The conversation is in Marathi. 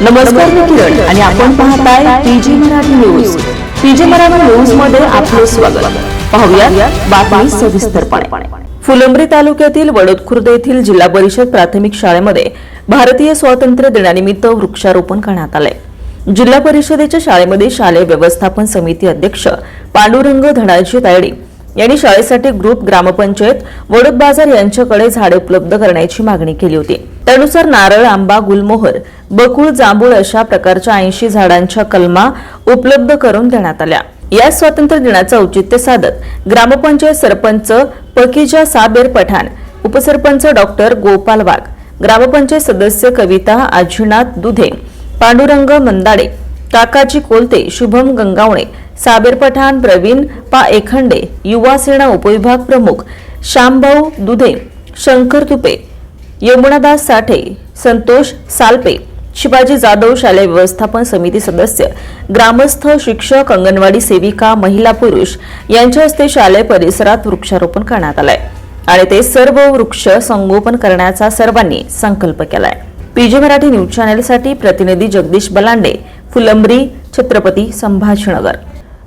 नमस्कार मी किरण आणि आपण पाहताय PG Marathi news. PG Marathi न्यूजमध्ये आपले स्वागत. पाहूया बातमी सविस्तरपणे. फुलंब्री तालुक्यातील वडोदखुर्द येथील जिल्हा परिषद प्राथमिक शाळेमध्ये भारतीय स्वातंत्र्य दिनानिमित्त वृक्षारोपण करण्यात आले जिल्हा परिषदेच्या शाळेमध्ये शालेय व्यवस्थापन समिती अध्यक्ष पांडुरंग धडाजी तायडी यांनी शाळेसाठी ग्रुप ग्रामपंचायत वडोद बाजार यांच्याकडे झाडे उपलब्ध करण्याची मागणी केली होती. त्यानुसार नारळ आंबा गुलमोहर बकुळ जांभूळ अशा प्रकारच्या ऐंशी झाडांच्या कलमा उपलब्ध करून देण्यात आल्या. या स्वातंत्र्य दिनाचं औचित्य साधत ग्रामपंचायत सरपंच पकीजा साबेर पठाण उपसरपंच डॉक्टर गोपाल वाघ ग्रामपंचायत सदस्य कविता आजीनाथ दुधे पांडुरंग मंदाडे काकाजी कोलते शुभम गंगावणे साबेर पठाण प्रवीण पा. एखंडे युवा सेना उपविभाग प्रमुख श्यामभाऊ दुधे शंकर तुपे यमुनादास साठे संतोष सालपे शिवाजी जाधव शालेय व्यवस्थापन समिती सदस्य ग्रामस्थ शिक्षक अंगणवाडी सेविका महिला पुरुष यांच्या हस्ते शालेय परिसरात वृक्षारोपण करण्यात आलंय. आणि ते सर्व वृक्ष संगोपन करण्याचा सर्वांनी संकल्प केलाय. पीजी मराठी न्यूज चॅनेलसाठी प्रतिनिधी जगदीश बलांडे फुलंब्री छत्रपती संभाजीनगर.